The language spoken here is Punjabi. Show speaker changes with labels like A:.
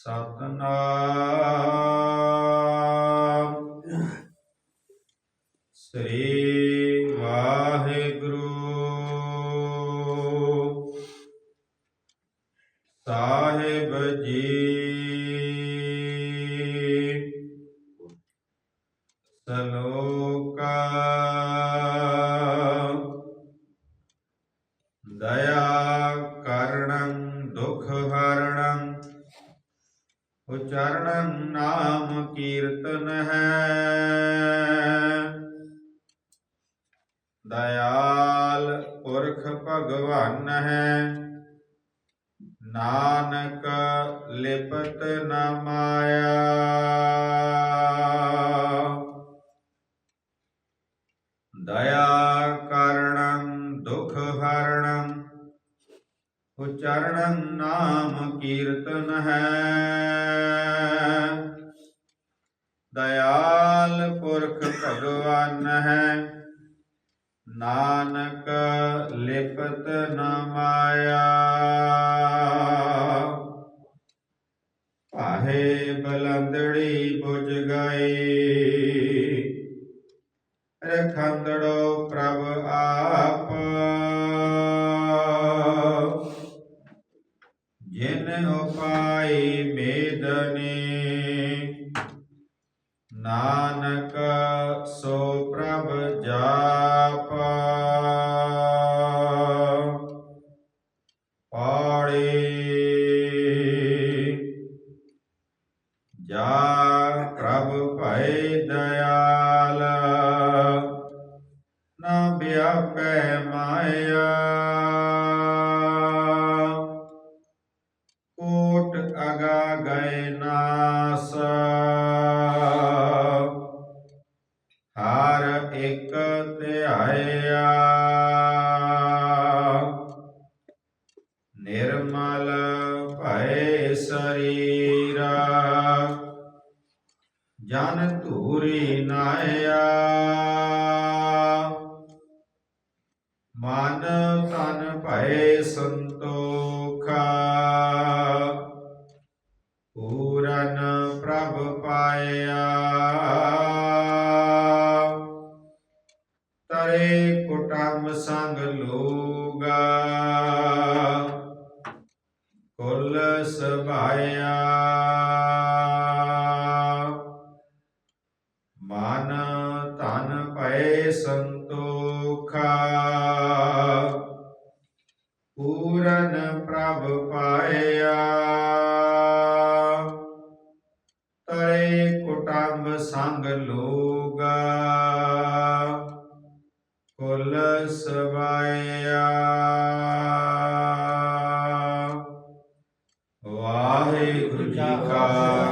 A: ਸਤਨਾਮ। ਸ੍ਰੀ ਵਾਹਿਗੁਰੂ। ਸਾਹਿਬ ਜੀ। ਸਲੋਕਾ। ਦਇਆ ਕਰਣੰ ਦੁਖ ਹਰਣੰ ਉਚਰਣੰ ਨਾਮ ਕੀਰਤਨ ਹੈ। ਦਇਆਲ ਪੁਰਖ ਭਗਵਾਨ ਹੈ। ਨਾਨਕ ਲਿਪਤ ਨ ਮਾਇਆ। ਦਇਆ ਕਰਣੰ ਉਚਰਣੰ ਨਾਮ ਕੀਰਤਨ ਹੈ। ਦਇਆਲ ਪੁਰਖ ਭਗਵਾਨ ਹੈ। ਨਾਨਕ ਲਿਪਤ ਨ ਮਾਇਆ। ਪਾਹੇ ਬਲੰਦੜੀ ਬੁਝ ਗਈ। ਰਖੰਦੜੋ ਉਪਾਈ ਮੇਦਨੇ। ਨਾਨਕ ਸੋ ਪ੍ਰਭ ਜਾਪ। ਪਾੜੇ। ਜਾ ਪ੍ਰਭ ਭੈ ਦਇਆਲ ਭੈ ਜਨ ਧੂਰੀ ਨਾਇਆ ਮਨ ਤਨ ਭੈ ਸੰਤੋਖਾ। ਪੂਰਨ ਪ੍ਰਭ ਪਾਇਆ। ਤਰੇ ਕੁਟੰਬ ਸੰਗ ਲੋਗਾ ਸਭਾਇਆ ਮਨ ਤਨ ਪਏ ਸੰਤੋਖਾ। ਪੂਰਨ ਪ੍ਰਭ ਪਾਇਆ। ਤਰੇ ਕੁਟੰਬ ਸੰਗ ਲੋਗਾ। ਕੁਲ ਸਵਾਇਆ ਵਾਹਿਗੁਰੂ ਜੀ ਕਾ